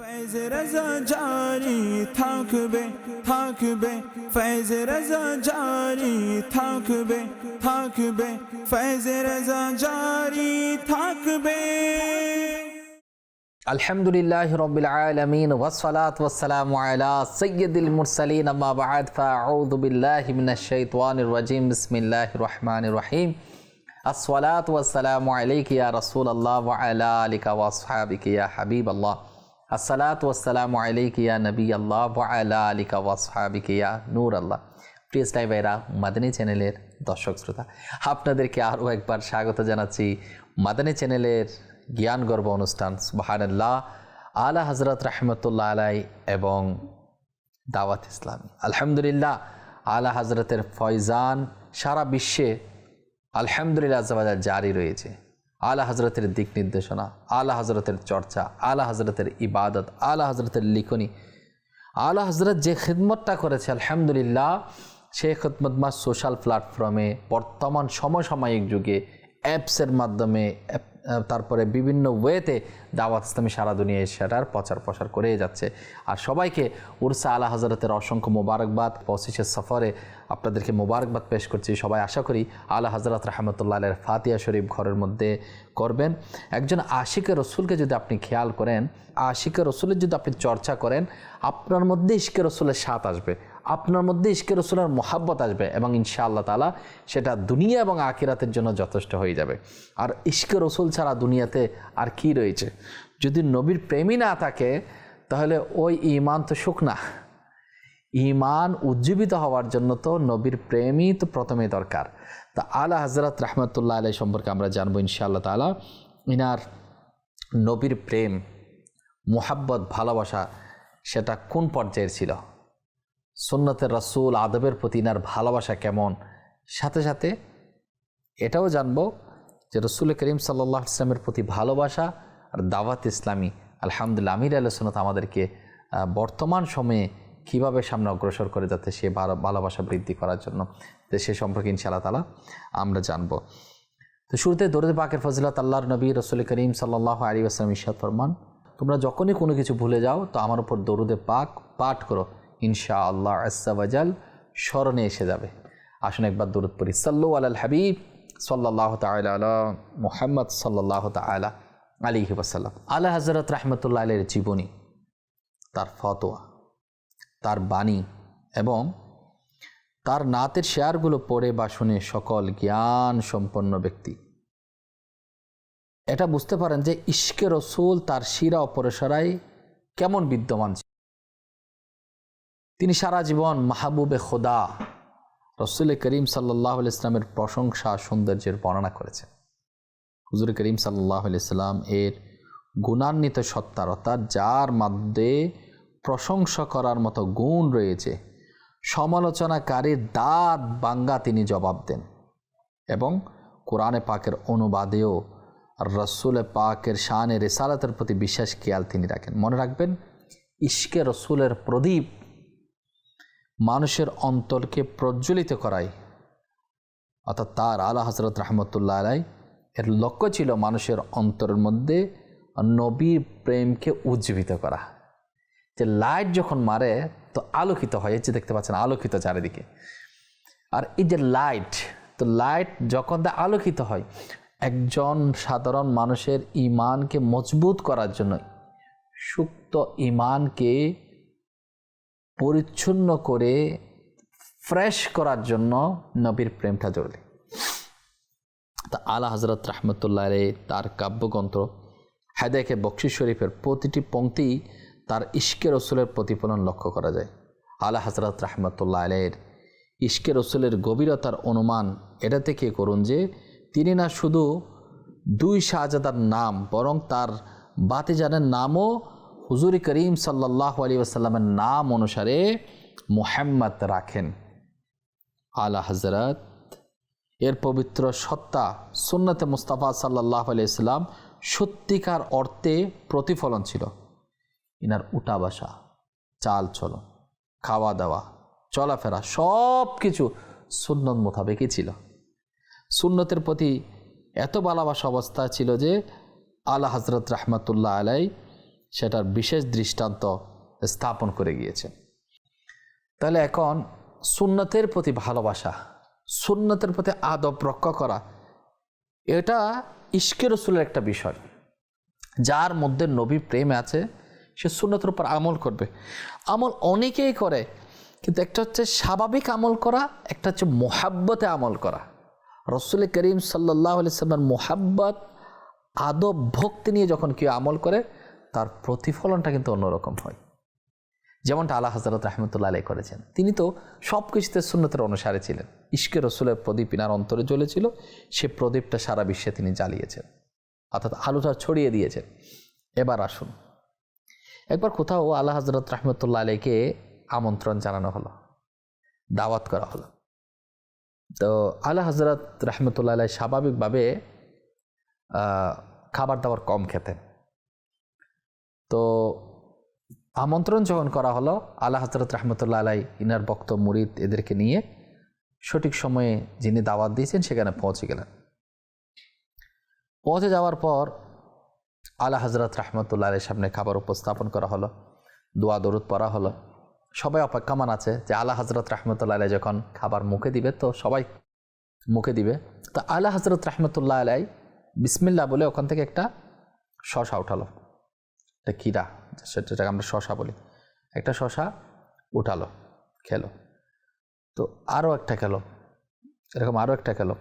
فیض رضا جاری تھاک بے تھاک بے فیض رضا جاری تھاک بے جاري بے فیض رضا جاری بے۔ الحمد لله رب العالمين والصلاة والسلام على سيد المرسلين أما بعد فأعوذ بالله من الشيطان الرجيم بسم الله الرحمن الرحيم الصلاة والسلام عليك يا رسول الله وعلى آلك وأصحابك يا حبيب الله আসসালাত ওয়াসালাম আলাইকিয়া নবী আল্লাহ আলা আলিকা ওয়াসহাবিকিয়া নূর আল্লাহ প্রিয় স্টাই ভাইরা, মাদানী চ্যানেলের দর্শক শ্রোতা, আপনাদেরকে আরও একবার স্বাগত জানাচ্ছি মাদানী চ্যানেলের জ্ঞান গর্ব অনুষ্ঠান। সুবাহান্লাহ আলা হজরত রাহমতুল্লাহ আলাই এবং দাওয়াত ইসলামী। আলহামদুলিল্লাহ, আলা হজরতের ফয়জান সারা বিশ্বে আলহামদুলিল্লাহ জারি রয়েছে। আলা হজরতের দিক নির্দেশনা, আলা হজরতের চর্চা, আলা হজরতের ইবাদত, আলা হজরতের লিখনি। আলা হজরত যে খিদমতটা করেছে, আলহামদুলিল্লাহ সেই খিদমতমা সোশ্যাল প্ল্যাটফর্মে বর্তমান সমসাময়িক যুগে অ্যাপসের মাধ্যমে তারপরে বিভিন্ন ওয়েতে দাওয়াত ইসলামী সারা দুনিয়ায় সেটার প্রচার প্রসার করেই যাচ্ছে। আর সবাইকে উরসা আলা হজরতের অসংখ্য মোবারকবাদ পঁচিশের সফরে আপনাদেরকে মোবারকবাদ পেশ করছি। সবাই আশা করি আলা হজরত রহমতুল্লাহ আলের ফাতিয়া শরীফ ঘরের মধ্যে করবেন। একজন আশিকের রসুলকে যদি আপনি খেয়াল করেন, আশিকের রসুলের যদি আপনি চর্চা করেন, আপনার মধ্যে ইশকে রসুলের স্বাদ আসবে। আপনার মধ্যে ইশকে রসুলের মোহাব্বত আসবে এবং ইনশাআল্লাহ তালা সেটা দুনিয়া এবং আখিরাতের জন্য যথেষ্ট হয়ে যাবে। আর ইশকে রসুল ছাড়া দুনিয়াতে আর কি রয়েছে? যদি নবীর প্রেমই না থাকে, তাহলে ওই ইমান তো শুকনা ইমান উজ্জীবিত হওয়ার জন্য তো নবীর প্রেমই তো প্রথমে দরকার। তা আলা হজরত রহমতুল্লাহ আলাই সম্পর্কে আমরা জানব ইনশাআল্লাহ তালা ইনার নবীর প্রেম, মোহাব্বত, ভালোবাসা, সেটা কোন পর্যায়ের ছিল? সুন্নতের রসুল আদবের প্রতি ইনার ভালোবাসা কেমন? সাথে সাথে এটাও জানব যে রসুল করিম সাল্লাহ ইসলামের প্রতি ভালোবাসা আর দাওয়াত ইসলামী, আলহামদুলিল্লাহ আমির আল্লাহ সুনত আমাদেরকে বর্তমান সময়ে কীভাবে সামনে অগ্রসর করে যাতে সে ভালো- ভালোবাসা বৃদ্ধি করার জন্য তো সে সম্পর্কে ইনশাআল্লাহ তালা আমরা জানব। তো শুরুতে দরুদ পাকের ফজিলত আল্লাহর নবী রসুল করিম সাল্লাহ আলী আসলাম ইশাদ ফরমান, তোমরা যখনই কোনো কিছু ভুলে যাও, তো আমার উপর দরুদে পাক পাঠ করো। ইনশা আল্লাহ আসাবাজাল স্মরণে এসে যাবে। আসুন একবার দরুদ পড়ি। সাল্লু আল হাবিব সাল্লাহ তালা মোহাম্মদ সাল্লাহ তালা আলী ওয়াসাল্লাম। আল্লাহ হজরত রহমতুল্লাহ আলের জীবনী, তার ফতোয়া, তার বাণী এবং তার নাতের শেয়ারগুলো পড়ে বা শুনে সকল জ্ঞান সম্পন্ন ব্যক্তি। এটা বুঝতে পারেন যে ইশকে রসুল তার শিরা অপরেশরায় কেমন বিদ্যমান ছিল। তিনি সারা জীবন মাহবুবে খোদা, রসুল করিম সাল্লাহ ইসলামের প্রশংসা, সৌন্দর্যের বর্ণনা করেছেন। হুজুর করিম সাল্লাহ ইসলাম এর গুণান্বিত সত্তার অর্থাৎ যার মধ্যে প্রশংসা করার মতো গুণ রয়েছে সমালোচনাকারীর দাঁত বাঙ্গা তিনি জবাব দেন এবং কোরআনে পাকের অনুবাদেও রসুলে পাকের শানে রেসালাতের প্রতি বিশ্বাস খেয়াল তিনি রাখেন। মনে রাখবেন, ইশকে রসুলের প্রদীপ মানুষের অন্তরকে প্রজ্বলিত করায়। অর্থাৎ তার আলা হজরত রহমতুল্লাহ আলাই এর লক্ষ্য ছিল মানুষের অন্তরের মধ্যে নবীর প্রেমকে উজ্জীবিত করা। যে লাইট যখন মারে, তো আলোকিত হয়। এই যে দেখতে পাচ্ছেন, আলোকিত চারিদিকে। আর এই যে লাইট, তো লাইট যখন তা আলোকিত হয়, একজন সাধারণ মানুষের ইমানকে মজবুত করার জন্য সুক্ত ইমানকে পরিচ্ছন্ন করে ফ্রেশ করার জন্য নবীর প্রেমটা জরুরি। তা আলা হজরত রহমতুল্লাহ রে তার কাব্যগ্রন্থ হায়দাকে বকশিস শরীফের প্রতিটি পংক্তি তার ইশকে রসুলের প্রতিফলন লক্ষ্য করা যায়। আলা হজরত রহমতুল্লাহ আলের ইশকে রসুলের গভীরতার অনুমান এটা থেকে করুন যে তিনি না শুধু দুই শাহজাদার নাম, বরং তার বাতিজানের নামও হুজুর করিম সাল্লাহ আলী আসাল্লামের নাম অনুসারে মোহাম্মদ রাখেন। আলা হজরত এর পবিত্র সত্তা সুন্নতে মুস্তাফা সাল্লাহ আলাইসাল্লাম সত্যিকার অর্থে প্রতিফলন ছিল। ইনার উটা বাসা, চাল চলন, খাওয়া দাওয়া, চলাফেরা সব কিছু সুন্নত মোতাবেকই ছিল। সুন্নতের প্রতি এত ভালোবাসা অবস্থা ছিল যে আলা হজরত রহমতুল্লাহ আলাই সেটার বিশেষ দৃষ্টান্ত স্থাপন করে গিয়েছেন তাহলে এখন সুন্নতের প্রতি ভালোবাসা, সুন্নতের প্রতি আদব রক্ষা করা, এটা ইস্কে রসুলের একটা বিষয়। যার মধ্যে নবী প্রেম আছে, সে সুন্নতের উপর আমল করবে। আমল অনেকেই করে, কিন্তু একটা হচ্ছে স্বাভাবিক আমল করা, একটা হচ্ছে মোহাব্বতে আমল করা। রসুল করিম সাল্লাহ সাল্লামের মোহাব্বত, আদব, ভক্তি নিয়ে যখন কেউ আমল করে তার প্রতিফলনটা কিন্তু অন্যরকম হয়। যেমনটা আল্লাহ হজরত রহমতুল্লাহ আলাই করেছেন। তিনি তো সব কিছুতে সুন্নতের অনুসারে ছিলেন। ইস্কে রসুলের প্রদীপ ইনার অন্তরে জ্বলেছিল, সে প্রদীপটা সারা বিশ্বে তিনি জ্বালিয়েছেন। অর্থাৎ আলোটা ছড়িয়ে দিয়েছেন। এবার আসুন। একবার কোথাও আল্লাহ হজরত রহমতুল্লাহ আলীকে আমন্ত্রণ জানানো হলো। দাওয়াত করা হলো। তো আল্লাহ হজরত রহমতুল্লাহ আলাই স্বাভাবিকভাবে খাবার দাবার কম খেতেন। তো আমন্ত্রণ যখন করা হলো আল্লাহ হজরত রহমতুল্লাহ আলাই ইনার বক্ত মুরিদ এদেরকে নিয়ে সঠিক সময়ে যিনি দাওয়াত দিয়েছেন সেখানে পৌঁছে গেলেন। পৌঁছে যাওয়ার পর আল্লাহ হজরত রহমতুল্লাহ আলের সামনে খাবার উপস্থাপন করা হলো, দোয়া দরুদ পড়া হলো। সবাই অপেক্ষমান আছে যে আল্লাহ হজরত রহমতুল্লাহ আলাই যখন খাবার মুখে দিবে, তো সবাই মুখে দিবে। তো আল্লাহ হজরত রহমতুল্লাহ আলাই বিসমিল্লা বলে ওখান থেকে একটা শশা উঠালো। একটা কীরা? সেটাকে আমরা শশা বলি। একটা শশা উঠালো খেলো। তো আরও একটা খেলো। এরকম আরও একটা খেলো।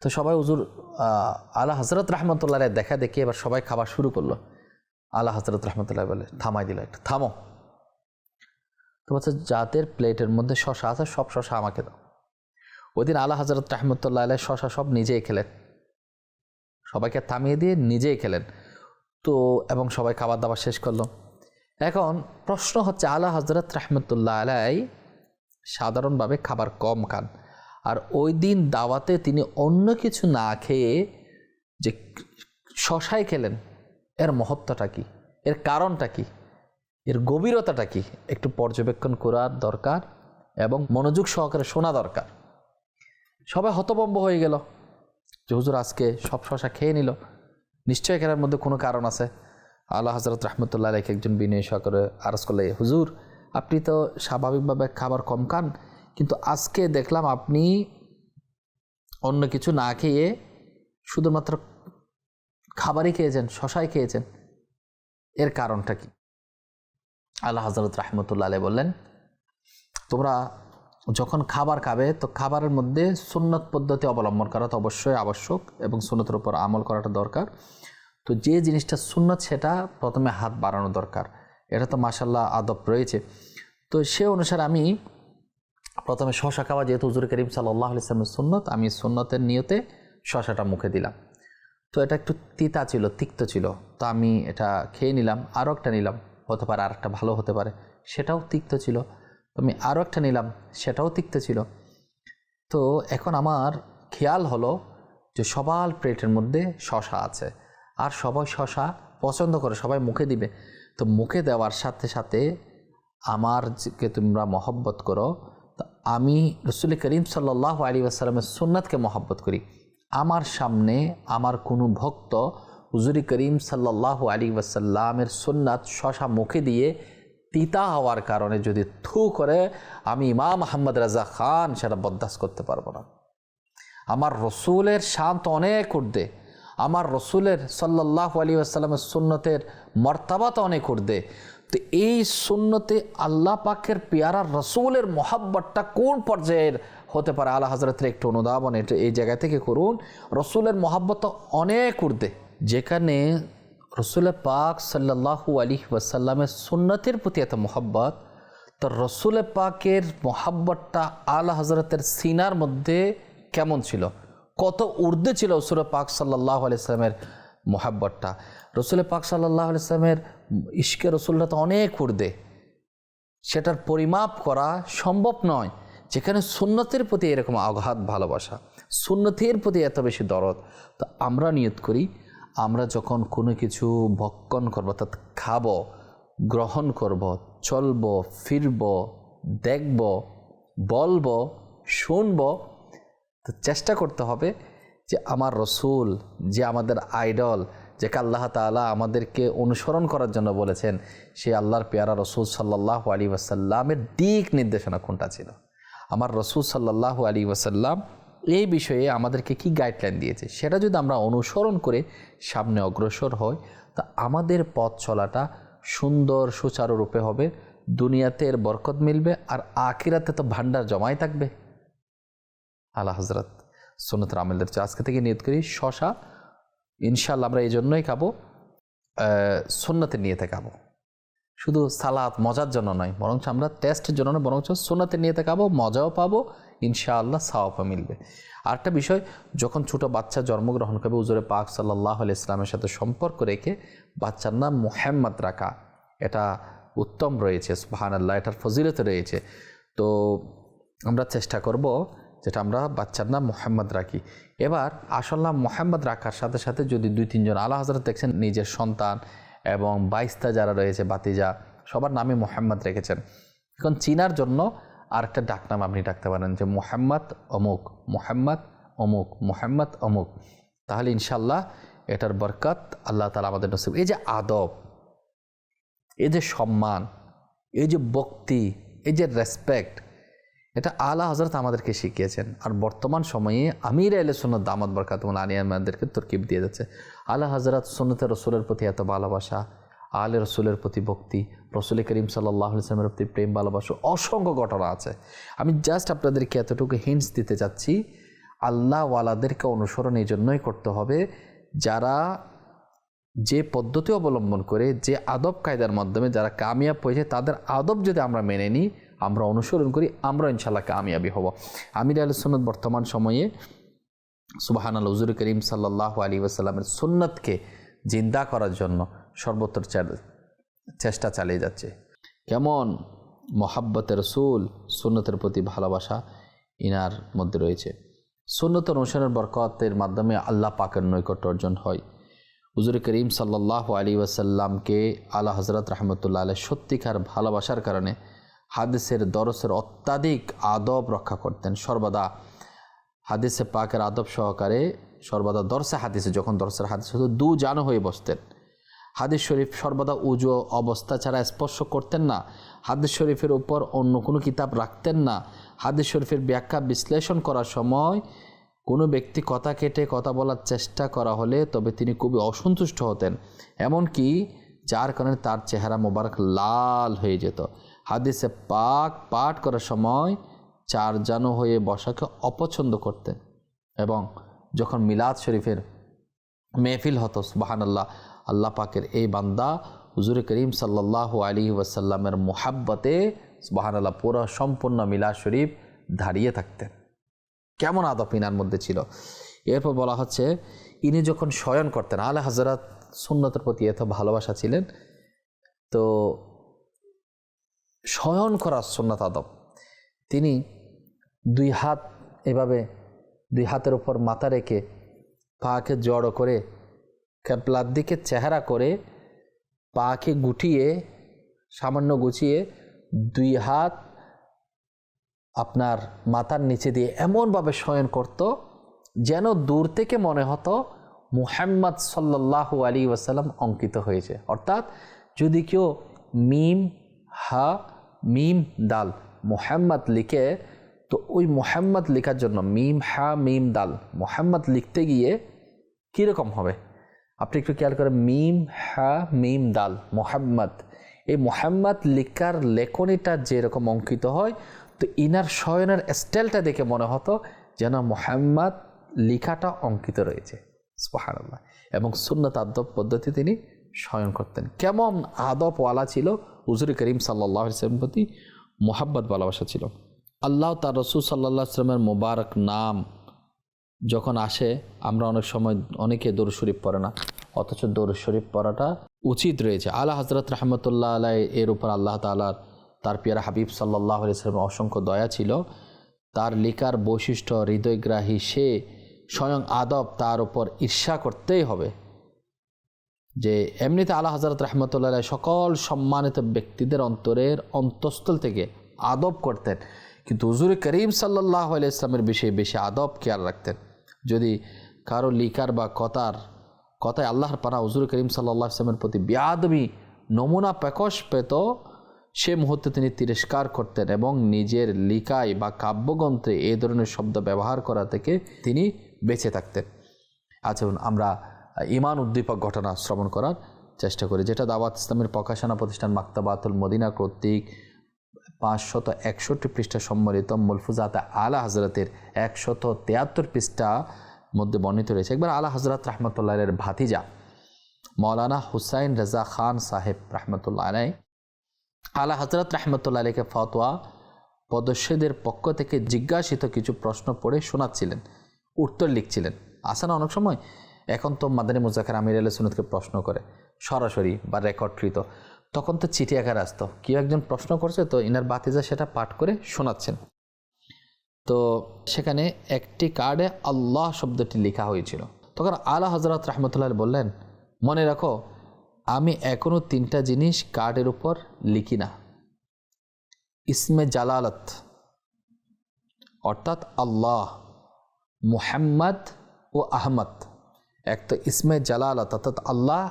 তো সবাই আহ, আলা হজরত রহমতুল্লাহ দেখা দেখি এবার সবাই খাবার শুরু করল। আলা হজরত রহমতুল্লাহ বলে থামাই দিল একটা থামো। তো বলছে যাদের প্লেটের মধ্যে শশা আছে সব শশা আমাকে দাও। ওই দিন আলা হজরত রহমতুল্লাহ আলাই শশা সব নিজেই খেলেন। সবাইকে থামিয়ে দিয়ে নিজেই খেলেন। তো এবং সবাই খাবার দাবার শেষ করল। এখন প্রশ্ন হচ্ছে, আলা হজরত রহমতুল্লাহ আলাই সাধারণভাবে খাবার কম খান। আর ওই দিন দাওয়াতে তিনি অন্য কিছু না খেয়ে যে শশাই খেলেন, এর মহত্বটা কি? এর কারণটা কি? এর গভীরতাটা কি? একটু পর্যবেক্ষণ করার দরকার এবং মনোযোগ সহকারে শোনা দরকার। সবাই হতবম্ব হয়ে গেল যে হুজুর আজকে সব শশা খেয়ে নিল। নিশ্চয়ই এখানের মধ্যে কোনো কারণ আছে? আল্লাহ হজরত রহমতুল্লাহ আলাইকে একজন বিনয় সহকারে আরজ করলে, হুজুর, আপনি তো স্বাভাবিকভাবে খাবার কম খান, কিন্তু আজকে দেখলাম আপনি অন্য কিছু না খেয়ে শুধুমাত্র খাবারই খেয়েছেন, শশাই খেয়েছেন। এর কারণটা কি? আল্লাহ হজরত রহমতুল্লাহ আলাই বললেন, তোমরা যখন খাবার খাবে, তো খাবারের মধ্যে সুন্নত পদ্ধতি অবলম্বন করা তো অবশ্যই আবশ্যক এবং সুন্নতের উপর আমল করাটা দরকার। তো যে জিনিসটা সুন্নত, সেটা প্রথমে হাত বাড়ানো দরকার। এটা তো মাসাল্লাহ আদব রয়েছে। তো সে অনুসারে আমি প্রথমে শশা খাওয়া, যেহেতু হুজুর করিম সাল্লাহ ইসলামের সুন্নত, আমি সুন্নতের নিয়তে শশাটা মুখে দিলাম। তো এটা একটু তিতা ছিল, তিক্ত ছিল। তো আমি এটা খেয়ে নিলাম, আরও একটা নিলাম। হতে পারে আর একটা ভালো হতে পারে। সেটাও তিক্ত ছিল। আমি আরও একটা নিলাম, সেটাও তিক্ত ছিল। তো এখন আমার খেয়াল হলো যে সবার প্লেটের মধ্যে শশা আছে, আর সবাই শশা পছন্দ করে, সবাই মুখে দিবে। তো মুখে দেওয়ার সাথে সাথে আমার যে তোমরা মহব্বত করো, তো আমি রসুল করিম সাল্লাহ আলী আসসালামের সুন্নাতকে মহব্বত করি। আমার সামনে আমার কোনো ভক্ত হুজুরি করিম সাল্লাহ আলী ওয়াসাল্লামের সুন্নাত শশা মুখে দিয়ে তিতা হওয়ার কারণে যদি থু করে, আমি ইমাম মোহাম্মদ রাজা খান সেটা বরদাস্ত করতে পারব না। আমার রসুলের শান্ত অনেক উর্দে। আমার রসুলের সাল্লাহ আলী আসসালামের সুন্নতের মর্তাবাত অনেক উর্দে। তো এই সুন্নতে আল্লাহ পাকের পেয়ারা রসুলের মোহাব্বতটা কোন পর্যায়ের হতে পারে? আল্লাহ হজরতের একটু অনুধাবন এটা এই জায়গা থেকে করুন। রসুলের মোহাব্বত অনেক উর্দে। যেখানে রসুলের পাক সাল্লাহু আলী ওয়াসাল্লামের সুন্নতের প্রতি এত মোহাব্বত, তো রসুল পাকের মোহাব্বতটা আল হজরতের সিনার মধ্যে কেমন ছিল? কত উর্দে ছিল রসুল পাক সাল্লাহ আলাইসলামের মোহাব্বতটা? রসুল পাক সাল্লাহ আলাইসলামের ইশকে রসুল্লাহ তো অনেক উর্দে সেটার পরিমাপ করা সম্ভব নয়, যেখানে সুন্নতের প্রতি এরকম আঘাত, ভালোবাসা, সুন্নতের প্রতি এত বেশি দরদ। তো আমরা নিয়ত করি আমরা যখন কোনো কিছু ভক্ষণ করব, অর্থাৎ খাব, গ্রহণ করব, চলব, ফিরব, দেখব, বলব, শুনব, তো চেষ্টা করতে হবে যে আমার রসুল, যে আমাদের আইডল, যাকে আল্লাহ তাআলা আমাদেরকে অনুসরণ করার জন্য বলেছেন, সে আল্লাহর পেয়ারা রসুল সাল্লাহ আলী ওয়াসাল্লামের দিক নির্দেশনা কোনটা ছিল? আমার রসুল সাল্লাহ আলী ওয়াসাল্লাম এই বিষয়ে আমাদেরকে কি গাইডলাইন দিয়েছে? সেটা যদি আমরা অনুসরণ করে সামনে অগ্রসর হই, তা আমাদের পথ চলাটা সুন্দর সুচারুরূপে হবে। দুনিয়াতে এর বরকত মিলবে আর আখিরাতে তো ভান্ডার জমাই থাকবে। আল্লাহ হজরত সুনত রামেলদের আজকে থেকে নিয়ত করি, শশা ইনশাল্লাহ আমরা এই জন্যই খাব সুন্নতে নিয়েতে খাব। শুধু সালাদ মজার জন্য নয়, বরঞ্চ আমরা টেস্টের জন্য নয়, বরঞ্চ সুন্নতে নিয়েতে খাব, মজাও পাবো ইনশাআল্লাহ সাওয়াপা মিলবে। আরেকটা বিষয়, যখন ছোট বাচ্চা জন্মগ্রহণ করবে উজুরে পাক সাল্লাহ ইসলামের সাথে সম্পর্ক রেখে বাচ্চার নাম মোহাম্মদ রাখা, এটা উত্তম রয়েছে সুবাহান আল্লাহ এটার ফজিলত রয়েছে। তো আমরা চেষ্টা করব যেটা আমরা বাচ্চার নাম মোহাম্মদ রাখি। এবার আসল নাম মোহাম্মদ রাখার সাথে সাথে যদি দুই, তিনজন আল্লাহ হজরত দেখছেন, নিজের সন্তান এবং বাইস্তা যারা রয়েছে বাতিজা সবার নামে মোহাম্মদ রেখেছেন। এখন চিনার জন্য আর একটা ডাকনাম আপনি ডাকতে পারেন যে মোহাম্মদ অমুক মোহাম্মদ অমুক মোহাম্মদ অমুক। তাহলে ইনশাল্লাহ এটার বরকত আল্লাহ তালা আমাদের নসিব। এই যে আদব, এই যে সম্মান, এই যে ভক্তি এই যে রেসপেক্ট এটা আলা হজরত আমাদেরকে শিখিয়েছেন। আর বর্তমান সময়ে আমির আলে সন্নত দামদ বরকাতুল আনিয়া আমাদেরকে তরকিব দিয়ে যাচ্ছে। আলা হজরত সন্নতে রসুলের প্রতি এত ভালোবাসা আলে রসুলের প্রতি ভক্তি, রসুল করিম সাল্লাহ ইসলামের প্রতি প্রেম, ভালোবাসা, অসংখ্য ঘটনা আছে। আমি জাস্ট আপনাদেরকে এতটুকু হিন্টস দিতে চাচ্ছি, আল্লাহ আল্লাহওয়ালাদেরকে অনুসরণ এই জন্যই করতে হবে, যারা যে পদ্ধতি অবলম্বন করে, যে আদব কায়দার মাধ্যমে যারা কামিয়াব হয়েছে, তাদের আদব যদি আমরা মেনে নিই, আমরা অনুসরণ করি আমরা ইনশাল্লাহ কামিয়াবি হব। আমির আল সুন্নত বর্তমান সময়ে সুবাহান আল হজুর করিম সাল্লাহ আলী ওসাল্লামের সুন্নতকে জিন্দা করার জন্য সর্বত্র চেষ্টা চালিয়ে যাচ্ছে। কেমন মহাব্বতের রসুল সুন্নতের প্রতি ভালোবাসা ইনার মধ্যে রয়েছে। সুন্নত অনুসরণের বরকতের মাধ্যমে আল্লাহ পাকের নৈকট্য অর্জন হয়। হুজুর করিম সাল্লাহ আলী ওয়াসাল্লামকে আল্লাহ হজরত রহমতুল্লাহ আলহ সত্যিকার ভালোবাসার কারণে হাদিসের দরসের অত্যাধিক আদব রক্ষা করতেন। সর্বদা হাদিসে পাকের আদব সহকারে, সর্বদা দর্শে হাদিসে, যখন দর্শের হাদিস হতো, দু জানো হয়ে বসতেন। হাদিস শরীফ সর্বদা উজো অবস্থা ছাড়া স্পর্শ করতেন না। হাদিস শরীফের উপর অন্য কোনো কিতাব রাখতেন না। হাদিস শরীফের ব্যাখ্যা বিশ্লেষণ করার সময় কোনো ব্যক্তি কথা কেটে কথা বলার চেষ্টা করা হলে তবে তিনি খুবই অসন্তুষ্ট হতেন। এমনকি যার কারণে তার চেহারা মোবারক লাল হয়ে যেত। হাদিসে পাক পাঠ করার সময় চার জানো হয়ে বসাকে অপছন্দ করতেন এবং যখন মিলাদ শরীফের মেহফিল হতো সুবাহান আল্লাহ পাকের এই বান্দা হুজুর করিম সাল্লাহ আলী ওয়াসাল্লামের মোহাব্বতে সুবাহান আল্লাহ পুরো সম্পূর্ণ মিলা শরীফ দাঁড়িয়ে থাকতেন। কেমন আদব ইনার মধ্যে ছিল? এরপর বলা হচ্ছে, ইনি যখন শয়ন করতেন, আলে হাজরাত সুন্নতের প্রতি এত ভালোবাসা ছিলেন, তো শয়ন করার সুন্নত আদব। তিনি দুই হাত এভাবে, দুই হাতের উপর মাথা রেখে পাকে জড়ো করে ক্যাপলার দিকে চেহারা করে পাকে গুটিয়ে, সামান্য গুছিয়ে দুই হাত আপনার মাথার নিচে দিয়ে এমনভাবে শয়ন করত যেন দূর থেকে মনে হতো মুহাম্মদ সাল্লাহ আলী ওয়াসাল্লাম অঙ্কিত হয়েছে। অর্থাৎ যদি কেউ মিম, হা, মিম, দাল মোহাম্মদ লিখে, তো ওই মোহাম্মদ লেখার জন্য মিম, হা, মিম, দাল মোহাম্মদ লিখতে গিয়ে কীরকম হবে? আপনি একটু খেয়াল করেন, মিম, হা, মিম, দাল, মোহাম্মদ। এই মোহাম্মদ লিকার লেখনীটা যেরকম অঙ্কিত হয়, তো ইনার শয়নের স্টাইলটা দেখে মনে হতো যেন মোহাম্মদ লিখাটা অঙ্কিত রয়েছে। স্পাহানাল্লাহ এবং সুন্নত আদব পদ্ধতি তিনি শয়ন করতেন। কেমন আদবওয়ালা ছিল? হুজুর করিম সাল্লাহ ইসলামের প্রতি মোহাব্বত ভালোবাসা ছিল। আল্লাহ তার রসুল সাল্লাহ আসলামের মোবারক নাম যখন আসে, আমরা অনেক সময় অনেকে দৌড় শরীফ পড়ে না। অথচ দৌড় শরীফ পড়াটা উচিত রয়েছে। আল্লাহ হজরত রহমতুল্লাহ আলাই এর উপর আল্লাহ তালার তার পিয়ারা হাবিব সাল্লাহ ইসলামের অসংখ্য দয়া ছিল। তার লিকার বৈশিষ্ট্য, হৃদয়গ্রাহী সে স্বয়ং আদব তার উপর ঈর্ষা করতেই হবে। যে এমনিতে আল্লাহ হজরত রহমতুল্লাহ সকল সম্মানিত ব্যক্তিদের অন্তরের অন্তঃস্থল থেকে আদব করতেন। কিন্তু হুজুর করিম সাল্লাহ আলিয়া ইসলামের বিষয়ে বেশি আদব খেয়াল রাখতেন। যদি কারও লিকার বা কথার, কথায় আল্লাহর পানা হুজুর করিম সাল্লাহ ইসলামের প্রতি বিয়াদবি নমুনা প্রকশ পেত, সে মুহূর্তে তিনি তিরস্কার করতেন এবং নিজের লিকায় বা কাব্যগ্রন্থে এই ধরনের শব্দ ব্যবহার করা থেকে তিনি বেঁচে থাকতেন। আচ্ছা আমরা ইমান উদ্দীপক ঘটনা শ্রবণ করার চেষ্টা করি, যেটা দাওয়াত ইসলামের প্রকাশনা প্রতিষ্ঠান মাক্তাবাতুল মদিনা কর্তৃক পাঁচশত একষট্টি পৃষ্ঠা সম্মিলিত মুলফুজাত আলা হজরতের একশত তেয়াত্তর পৃষ্ঠা মধ্যে বর্ণিত রয়েছে। একবার আলা হজরত রহমতুল্লাহের ভাতিজা মৌলানা হুসাইন রাজা খান সাহেব রহমতুল্লাহ আলাই আলা হজরত রহমতুল্লাহ আলীকে ফতোয়া পদস্যদের পক্ষ থেকে জিজ্ঞাসিত কিছু প্রশ্ন পড়ে শোনাচ্ছিলেন, উত্তর লিখছিলেন। আসে না অনেক সময় এখন তো মাদানী মুজাকের আমির আল সুনতকে প্রশ্ন করে, সরাসরি বা রেকর্ডকৃত। তখন তো চিঠি আকারে আসতো। কেউ একজন প্রশ্ন করছে, তো ইনার বাতিজা সেটা পাঠ করে শোনাচ্ছেন। তো সেখানে একটি কার্ডে আল্লাহ শব্দটি লেখা হয়েছিল। তখন আলা হজরত রহমতুল্লাহ বললেন, মনে রাখো, আমি এখনও তিনটা জিনিস কার্ডের উপর লিখি না। ইসমে জালালত, অর্থাৎ আল্লাহ, মুহাম্মদ ও আহমদ। এক তো ইসমে জালালত, অর্থাৎ আল্লাহ,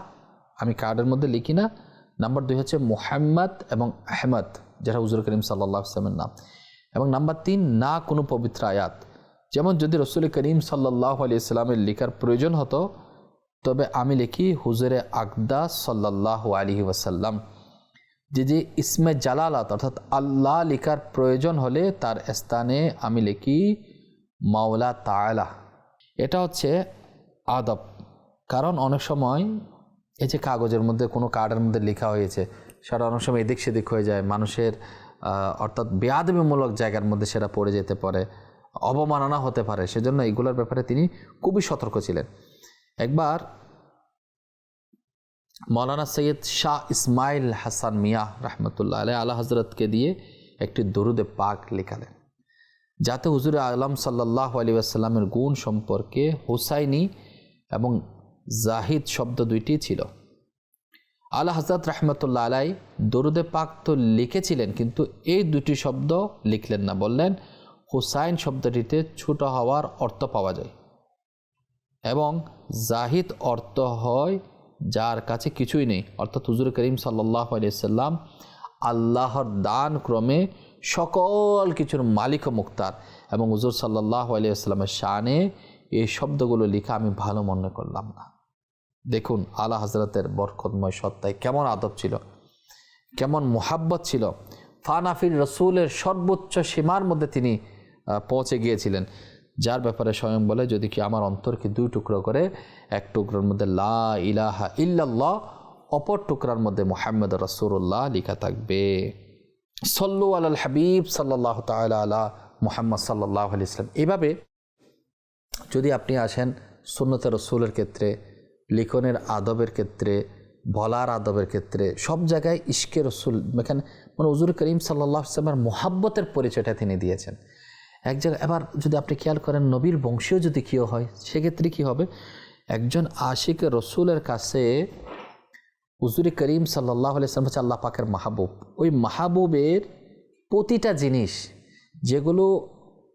আমি কার্ডের মধ্যে লিখি না। নাম্বার দুই হচ্ছে মুহাম্মদ এবং আহমদ যেটা হুজুর করিম সাল্লাহ ইসলামের নাম। এবং নাম্বার তিন, না কোনো পবিত্র আয়াত। যেমন যদি রসুল করিম সাল্লাহ আলি ইসলামের লেখার প্রয়োজন হতো, তবে আমি লিখি হুজুরে আকদা সাল্লাহ আলী ওয়াসাল্লাম। যে যে ইসমে জালালাত, অর্থাৎ আল্লাহ লিখার প্রয়োজন হলে তার স্থানে আমি লিখি মাওলা তালা এটা হচ্ছে আদব। কারণ অনেক সময় এই যে কাগজের মধ্যে কোনো কার্ডের মধ্যে লেখা হয়েছে, সেটা অনেক সময় এদিক সেদিক হয়ে যায়। মানুষের অর্থাৎ বেয়াদবিমূলক জায়গার মধ্যে সেটা পড়ে যেতে পারে, অবমাননা হতে পারে, সেজন্য এগুলোর ব্যাপারে তিনি খুবই সতর্ক ছিলেন। একবার মৌলানা সৈয়দ শাহ ইসমাইল হাসান মিয়া রহমতুল্লাহ আলাই আল্লাহ হজরতকে দিয়ে একটি দরুদে পাক লেখালেন, যাতে হুজুর আলম সাল্লাহ আলী আসাল্লামের গুণ সম্পর্কে হুসাইনি এবং জাহিদ শব্দ দুইটি ছিল। আল্লাহ হজরত রহমতুল্লাহ আলাই দরুদে পাক তো লিখেছিলেন, কিন্তু এই দুটি শব্দ লিখলেন না, বললেন হুসাইন শব্দটিতে ছোট হওয়ার অর্থ পাওয়া যায় এবং জাহিদ অর্থ হয় যার কাছে কিছুই নেই। অর্থাৎ হুজুর করিম সাল্লাহ আলিয়াল্লাম আল্লাহর দান ক্রমে সকল কিছুর মালিক ও মুক্তার এবং হুজুর সাল্লাহ আলিয়াল্লামের শানে এই শব্দগুলো লিখা আমি ভালো মনে করলাম না। দেখুন, আলা হজরতের বরকতময় সত্তায় কেমন আদব ছিল, কেমন মোহাব্বত ছিল। ফানাফির রসুলের সর্বোচ্চ সীমার মধ্যে তিনি পৌঁছে গিয়েছিলেন। যার ব্যাপারে স্বয়ং বলে, যদি কি আমার অন্তরকে দুই টুকরো করে, এক টুকরোর মধ্যে লা ইলাহা ইল্লাল্লাহ, অপর টুকরার মধ্যে মোহাম্মদ রসুল্লাহ লিখা থাকবে। সল্লু আল হাবিব সাল্লাহ তালা আলা মোহাম্মদ সাল্লাহ আলি ইসলাম এভাবে যদি আপনি আসেন সুন্নতে রসুলের ক্ষেত্রে লিখনের আদবের ক্ষেত্রে, বলার আদবের ক্ষেত্রে, সব জায়গায় ইশকে রসুল, এখানে মানে উজুর করিম সাল্লাহ ইসলামের মোহাব্বতের পরিচয়টা তিনি দিয়েছেন। এক জায়গায় এবার যদি আপনি খেয়াল করেন, নবীর বংশীয় যদি কেউ হয়, সেক্ষেত্রে কি হবে? একজন আশিক রসুলের কাছে হুজুরি করিম সাল্লাহ আলাইসলাম হচ্ছে আল্লাহ পাকের মাহবুব। ওই মাহবুবের প্রতিটা জিনিস যেগুলো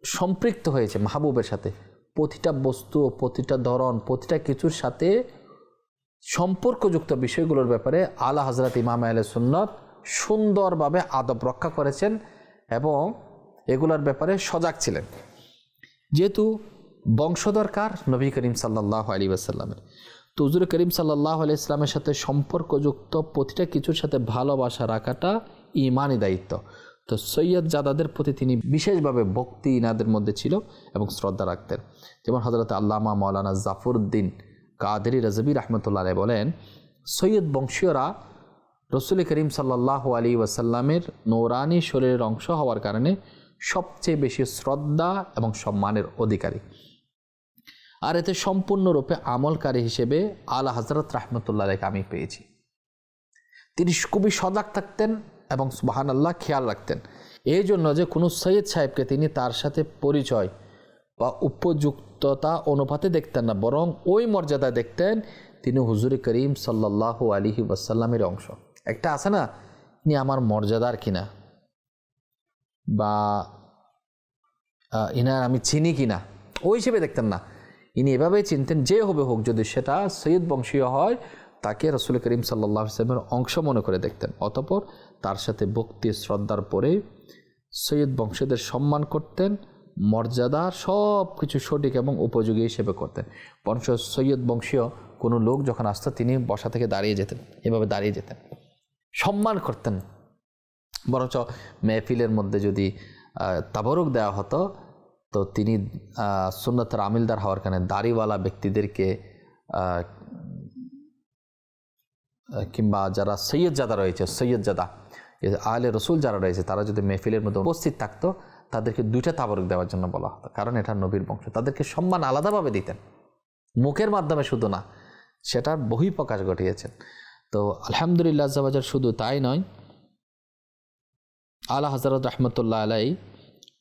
সম্পৃক্ত হয়েছে মাহবুবের সাথে, প্রতিটা বস্তু, প্রতিটা ধরন, প্রতিটা কিছুর সাথে সম্পর্কযুক্ত বিষয়গুলোর ব্যাপারে আলা হজরত ইমাম আল সুন্নত সুন্দরভাবে আদব রক্ষা করেছেন এবং এগুলোর ব্যাপারে সজাগ ছিলেন। যেহেতু বংশধরকার নবী করিম সাল্লাহ আলী আসাল্লামের তো হুজুর করিম সাল্লাহ আলি ইসলামের সাথে সম্পর্কযুক্ত প্রতিটা কিছুর সাথে ভালোবাসা রাখাটা ইমানই দায়িত্ব। তো সৈয়দ জাদাদের প্রতি তিনি বিশেষভাবে ভক্তি ইনাদের মধ্যে ছিল এবং শ্রদ্ধা রাখতেন। যেমন হজরত আল্লামা মৌলানা জাফরুদ্দিন কাদেরি রাজবি রহমতুল্লাহ বলেন, সৈয়দ বংশীয়রা রসুল করিম সাল্লাহ আলী ওয়াসাল্লামের নৌরানি শরীরের অংশ হওয়ার কারণে সবচেয়ে বেশি শ্রদ্ধা এবং সম্মানের অধিকারী। আর এতে সম্পূর্ণরূপে আমলকারী হিসেবে আলা হজরত রাহমতুল্লাহকে আমি পেয়েছি। তিনি খুবই সজাগ থাকতেন এবং সুবাহান আল্লাহ খেয়াল রাখতেন। এই জন্য যে কোনো সৈয়দ সাহেবকে তিনি তার সাথে পরিচয় বা উপযুক্ততা অনুপাতে দেখতেন না, বরং ওই মর্যাদা দেখতেন তিনি হুজুর করিম সাল্লাহ আলিহি ওয়াসাল্লামের অংশ। একটা আছে না, ইনি আমার মর্যাদার কিনা? বা ইনার আমি চিনি কিনা? ওই হিসেবে দেখতেন না। ইনি এভাবেই চিনতেন যে হবে হোক, যদি সেটা সৈয়দ বংশীয় হয়, তাকে রসুল করিম সাল্লাহ ইসলামের অংশ মনে করে দেখতেন। অতপর তার সাথে ভক্তি, শ্রদ্ধার পরে সৈয়দ বংশীদের সম্মান করতেন মর্যাদা সব কিছু সঠিক এবং উপযোগী হিসেবে করতেন। বংশ সৈয়দ বংশীয় কোনো লোক যখন আসতো, তিনি বসা থেকে দাঁড়িয়ে যেতেন, এভাবে দাঁড়িয়ে যেতেন। সম্মান করতেন। বরঞ্চ মেহফিলের মধ্যে যদি তাবরুক দেওয়া হতো, তো তিনি সুন্নতের আমিলদার হওয়ার কারণে দাড়িওয়ালা ব্যক্তিদেরকে কিংবা যারা সৈয়দ জাদা রয়েছে, সৈয়দ জাদা আলে রসুল যারা রয়েছে, তারা যদি মেহফিলের মধ্যে উপস্থিত থাকতো তাদেরকে দুইটা তাবরক দেওয়ার জন্য বলা হতো। কারণ এটা নবীর বংশ। তাদেরকে সম্মান আলাদাভাবে দিতেন। মুখের মাধ্যমে শুধু না সেটার বহিঃপ্রকাশ ঘটিয়েছেন। তো আলহামদুলিল্লাহ আজ্জাবাজার শুধু তাই নয়, আলা হজরত রহমতুল্লাহ আলাই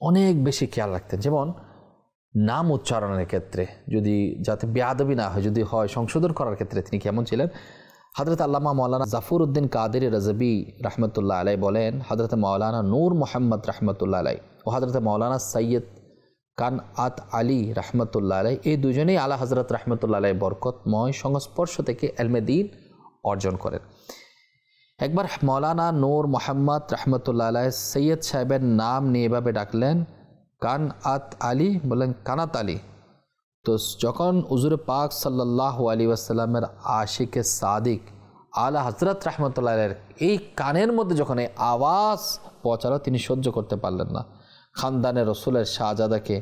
অনেক বেশি খেয়াল রাখতেন। যেমন, নাম উচ্চারণের ক্ষেত্রে যদি যাতে বেয়াদবি না হয়, যদি হয় সংশোধন করার ক্ষেত্রে তিনি কেমন ছিলেন? হজরত আল্লামা মৌলানা জাফর উদ্দিন কাদের রাজবি রহমতুল্লাহ আলাই বলেন হজরত মৌলানা নূর মোহাম্মদ রহমতুল্লাহ আলাই ও হজরত মৌলানা সৈয়দ কান আত আলী রহমতুল্লাহ আলাই এই দুজনেই আলা হজরত রহমতুল্লাহ আলাই বরকতময় সংস্পর্শ থেকে এলমে দিন অর্জন করেন। একবার মৌলানা নূর মোহাম্মদ রহমতুল্লাহ আলাই সৈয়দ সাহেবের নাম নিয়ে এভাবে ডাকলেন কান আত আলী বললেন কানাত আলী। তো যখন উজুর পাক সাল্লাহ আলী ওয়াসাল্লামের আশিকে সাদিক আলা হজরত রহমতুল্লাহ আলাইয়ের এই কানের মধ্যে যখন এই আওয়াজ পৌঁছালো, তিনি সহ্য করতে পারলেন না। খানদানের রসুলের শাহজাদাকে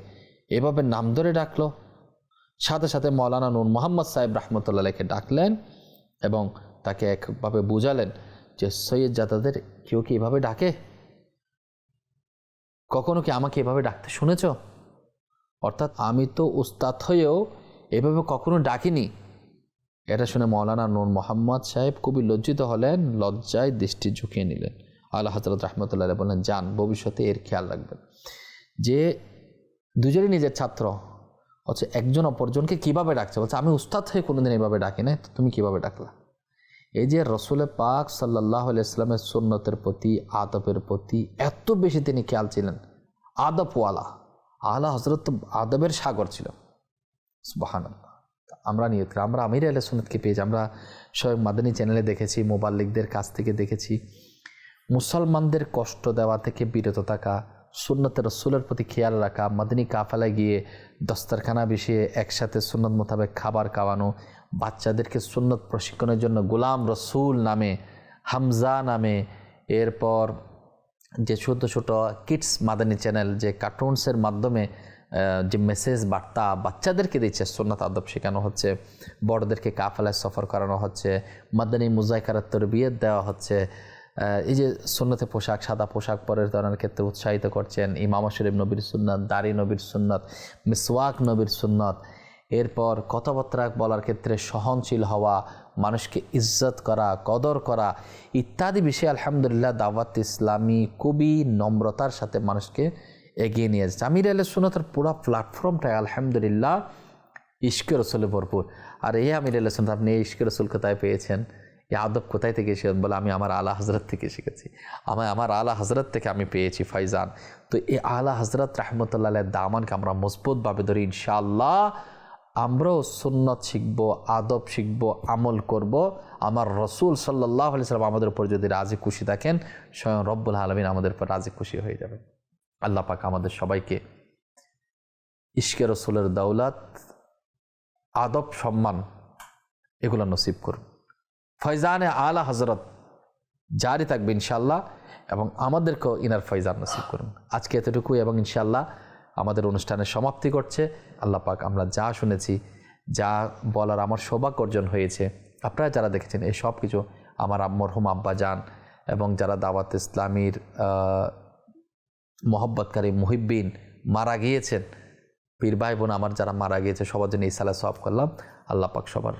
এভাবে নাম ধরে ডাকলো। সাথে সাথে মৌলানা নূর মোহাম্মদ সাহেব রহমতুল্লাহকে ডাকলেন এবং তাকে একভাবে বুঝালেন যে সৈয়দ জাদাদের কেউ কি এভাবে ডাকে? কখনো কি আমাকে এভাবে ডাকতে শুনেছ? অর্থাৎ আমি তো উস্তাদ হয়েও এভাবে কখনো ডাকিনি। এটা শুনে মৌলানা নূর মোহাম্মদ সাহেব খুবই লজ্জিত হলেন, লজ্জায় দৃষ্টি ঝুঁকিয়ে নিলেন। আল্লাহ হজরত রহমতুল্লাহ বললেন, যান, ভবিষ্যতে এর খেয়াল রাখবেন। যে দুজনই নিজের ছাত্র হচ্ছে একজন অপরজনকে কীভাবে ডাকছে? বলছে, আমি উস্তাদ হয়ে কোনোদিন এভাবে ডাকি না তুমি কীভাবে ডাকলা? এই যে রসুল পাক সাল্লাহ ইসলামের সুন্নতের প্রতি, আদবের প্রতি এত বেশি তিনি খেয়াল ছিলেন। আদবওয়ালা। আলা হজরত আদবের সাগর ছিল। সুবাহান আমরা করি। আমরা আমির আল্লাহ সুন্নতকে পেয়েছি আমরা স্বয়ং মাদানী চ্যানেলে দেখেছি মোবাল্লিকদের কাছ থেকে দেখেছি। মুসলমানদের কষ্ট দেওয়া থেকে বিরত থাকা, সুন্নতের রসুলের প্রতি খেয়াল রাখা, মাদিনী কাফালায় গিয়ে দস্তারখানা বিষয়ে একসাথে সুন্নত মোতাবেক খাবার খাওয়ানো, বাচ্চাদেরকে সুন্নত প্রশিক্ষণের জন্য গোলাম রসুল নামে, হামজা নামে, এরপর যে ছোট ছোট কিডস মাদানী চ্যানেল যে কার্টুনসের মাধ্যমে যে মেসেজ বার্তা বাচ্চাদেরকে দিচ্ছে, সোনাত আদব শেখানো হচ্ছে, বড়দেরকে কাফেলায় সফর করানো হচ্ছে, মাদানী মুজাইকারাত তরবিয়ত দেওয়া হচ্ছে এই যে সুন্নতে পোশাক, সাদা পোশাক পরিধানের ক্ষেত্রে উৎসাহিত করছেন ইমাম শরীফ নবীর সুন্নত, দাড়ি নবীর সুন্নত, মিসওয়াক নবীর সুন্নত। এরপর কথাবার্তা বলার ক্ষেত্রে সহনশীল হওয়া মানুষকে ইজ্জত করা, কদর করা ইত্যাদি বিষয়ে আলহামদুলিল্লাহ দাওয়াত ইসলামী খুবই নম্রতার সাথে মানুষকে এগিয়ে নিয়ে যাচ্ছে আমির আল সুনতের পুরো প্ল্যাটফর্মটাই আলহামদুলিল্লাহ ইশকে রসুলে ভরপুর। আর এই আমির আল সুনত আপনি এই ইশকে রসুল কোথায় পেয়েছেন? এই আদব কোথায় থেকে শিখেন বলে আমি আমার আলা হজরত থেকে শিখেছি। আমার আমার আলা হজরত থেকে আমি পেয়েছি ফাইজান। তো এই আলা হজরত রহমতুল্লাহ দামানকে আমরা মজবুতভাবে ধরি ইনশাআল্লাহ আমরাও সুন্নত শিখব, আদব শিখব, আমল করব। আমার রসুল সাল্লাহ আলি সাল্লাম আমাদের উপর যদি রাজি খুশি থাকেন, স্বয়ং রব্বুল আলমিন আমাদের উপর রাজি খুশি হয়ে যাবে আল্লাহ পাক আমাদের সবাইকে ইশকে রসুলের দৌলত আদব, সম্মান এগুলো নসিব করুন। ফয়জানে আলা হজরত জারি থাকবে ইনশাল্লাহ এবং আমাদেরকেও ইনার ফয়জান নসিব করুন। আজকে এতটুকুই এবং ইনশাল্লাহ আমাদের অনুষ্ঠানের সমাপ্তি করছে আল্লাহ পাক, আমরা যা শুনেছি, যা বলার আমার সৌভাগ্য অর্জন হয়েছে, আপনারা যারা দেখেছেন এই সব কিছু আমার মরহুম আব্বা যান এবং যারা দাওয়াত ইসলামীর মহব্বতকারী মুহিব্বিন মারা গিয়েছেন, পীর ভাই বোন আমার যারা মারা গিয়েছে, সবার জন্য ইসালা সব করলাম। আল্লাহ পাক সবার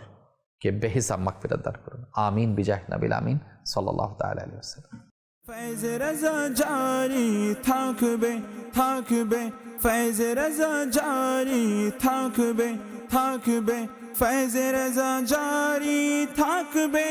কে বেহিসাব মাকফিরাত দান করুন। আমিন বিজাহ নাবিল আমিন। সাল্লাহ তাআলা আলাইহি ওয়াসাল্লাম। ফৈজ রাজা জারি থাকবে থাকবে ফৈজ রাজা জারি থাকবে থাকবে ফৈজ রাজা জারি থাকবে